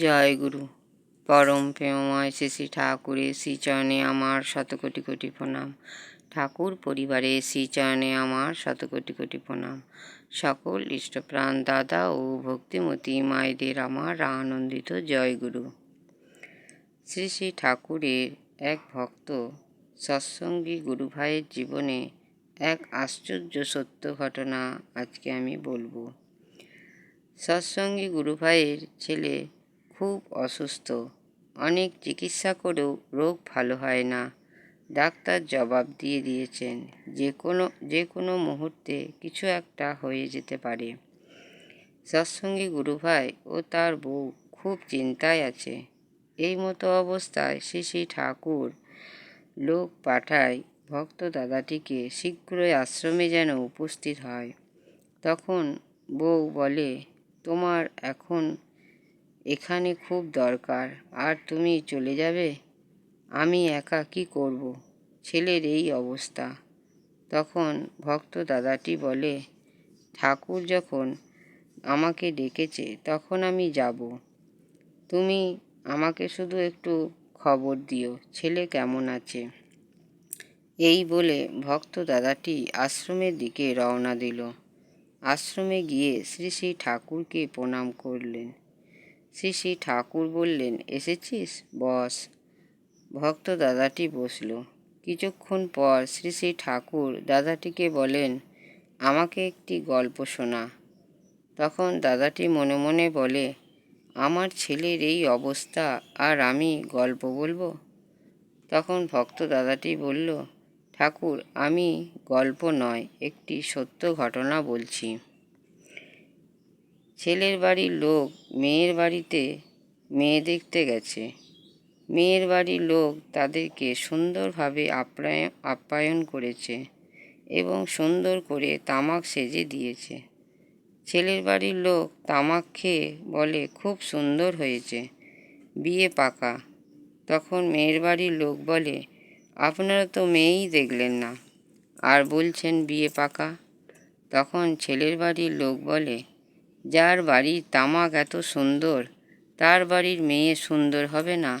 জয় গুরু। পরম প্রেমময় শ্রী শ্রী ঠাকুরের শ্রীচরণে আমার শত কোটি কোটি প্রণাম। ঠাকুর পরিবারের শ্রীচরণে আমার শত কোটি কোটি প্রণাম। সকল ইষ্টপ্রাণ দাদা ও ভক্তিমতী মায়েদের আমার আনন্দিত জয় গুরু। শ্রী শ্রী ঠাকুরের এক ভক্ত সৎসঙ্গী গুরু ভাইয়ের জীবনে এক আশ্চর্য সত্য ঘটনা আজকে আমি বলব। সৎসঙ্গী গুরু ভাইয়ের ছেলে খুব অসুস্থ। অনেক চিকিৎসা করেও রোগ ভালো হয় না। ডাক্তার জবাব দিয়ে দিয়েছেন, যে কোনো যে কোনো মুহূর্তে কিছু একটা হয়ে যেতে পারে। সৎসঙ্গী গুরুভাই ও তার বউ খুব চিন্তায় আছে। এই মতো অবস্থায় শ্রী শ্রী ঠাকুর লোক পাঠায় ভক্ত দাদাটিকে শীঘ্রই আশ্রমে যেন উপস্থিত হয়। তখন বউ বলে, তোমার এখন এখানে খুব দরকার। আর তুমি চলে যাবে? আমি একা কি করব? ছেলের এই অবস্থা। তখন ভক্ত দাদাটি বলে, ঠাকুর যখন আমাকে ডেকেছে, তখন আমি যাব। তুমি আমাকে শুধু একটু খবর দিও, ছেলে কেমন আছে? এই বলে ভক্ত দাদাটি আশ্রমের দিকে রওনা দিল। আশ্রমে গিয়ে শ্রী শ্রী ঠাকুরকে প্রণাম করলেন। শ্রী শ্রী ঠাকুর বললেন, এসেছিস, বস? ভক্ত দাদাটি বসল। কিছুক্ষণ পর শ্রী শ্রী ঠাকুর দাদাটিকে বলেন, আমাকে একটি গল্প শোনা। তখন দাদাটি মনে মনে বলে, আমার ছেলের এই অবস্থা, আর আমি গল্প বলব? তখন ভক্ত দাদাটি বলল, ঠাকুর, আমি গল্প নয়, একটি সত্য ঘটনা বলছি। ছেলের বাড়ির লোক মেয়ের বাড়িতে মেয়ে দেখতে গেছে। মেয়ের বাড়ির লোক তাদেরকে সুন্দরভাবে আপ্যায়ন আপ্যায়ন করেছে এবং সুন্দর করে তামাক সেজে দিয়েছে। ছেলের বাড়ির লোক তামাক খেয়ে বলে, খুব সুন্দর হয়েছে, বিয়ে পাকা। তখন মেয়ের বাড়ির লোক বলে, আপনারা তো মেয়েই দেখলেন না, আর বলছেন বিয়ে পাকা? তখন ছেলের বাড়ির লোক বলে যার বাড়ির তামাক এত সুন্দর, তার বাড়ির মেয়ে সুন্দর হবে না,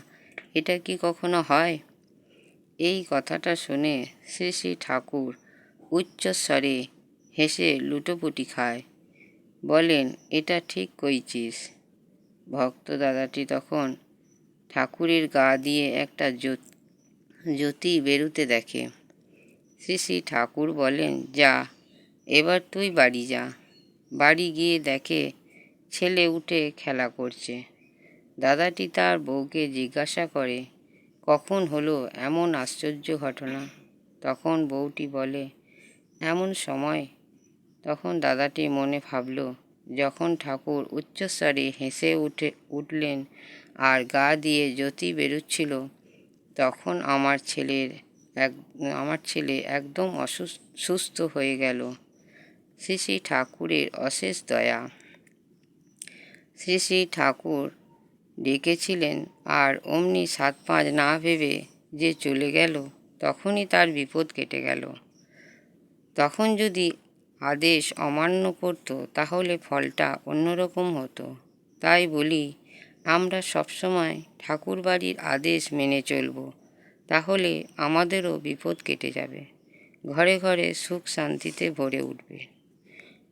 এটা কি কখনো হয়? এই কথাটা শুনে শ্রী শ্রী ঠাকুর উচ্চস্বরে হেসে লুটোপুটি খায়। বলেন, এটা ঠিক কইছিস। ভক্ত দাদাটি তখন ঠাকুরের গা দিয়ে একটা জ্যোতি বেরুতে দেখে। শ্রী শ্রী ঠাকুর বলেন, যা, এবার তুই বাড়ি যা। বাড়ি গিয়ে দেখে ছেলে উঠে খেলা করছে। দাদাটি তার বউকে জিজ্ঞাসা করে, কখন হলো এমন আশ্চর্য ঘটনা? তখন বউটি বলে, এমন সময়। তখন দাদাটি মনে ভাবল, যখন ঠাকুর উচ্চস্বরে হেসে উঠে, উঠলেন আর গা দিয়ে জ্যোতি বেরোচ্ছিল, তখন আমার ছেলের এক, আমার ছেলে একদম অসুস্থ সুস্থ হয়ে গেল। শ্রী শ্রী ঠাকুরের অশেষ দয়া। শ্রী শ্রী ঠাকুর ডেকেছিলেন আর অমনি সাত পাঁচ না ভেবে যে চলে গেল, তখনই তার বিপদ কেটে গেল। তখন যদি আদেশ অমান্য করত, তাহলে ফলটা অন্যরকম হতো। তাই বলি, আমরা সবসময় ঠাকুর বাড়ির আদেশ মেনে চলব, তাহলে আমাদেরও বিপদ কেটে যাবে। ঘরে ঘরে সুখ শান্তিতে ভরে উঠবে।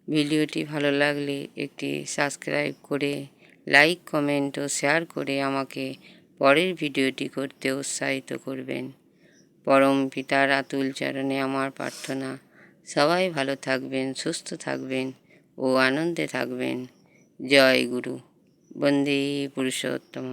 ভিডিওটি ভালো লাগলে একটি সাবস্ক্রাইব করে, লাইক, কমেন্ট ও শেয়ার করে আমাকে পরের ভিডিওটি করতে উৎসাহিত করবেন। পরম পিতার আতুল চরণে আমার প্রার্থনা। সবাই ভালো থাকবেন, সুস্থ থাকবেন ও আনন্দে থাকবেন। জয় গুরু। বন্দে পুরুষোত্তম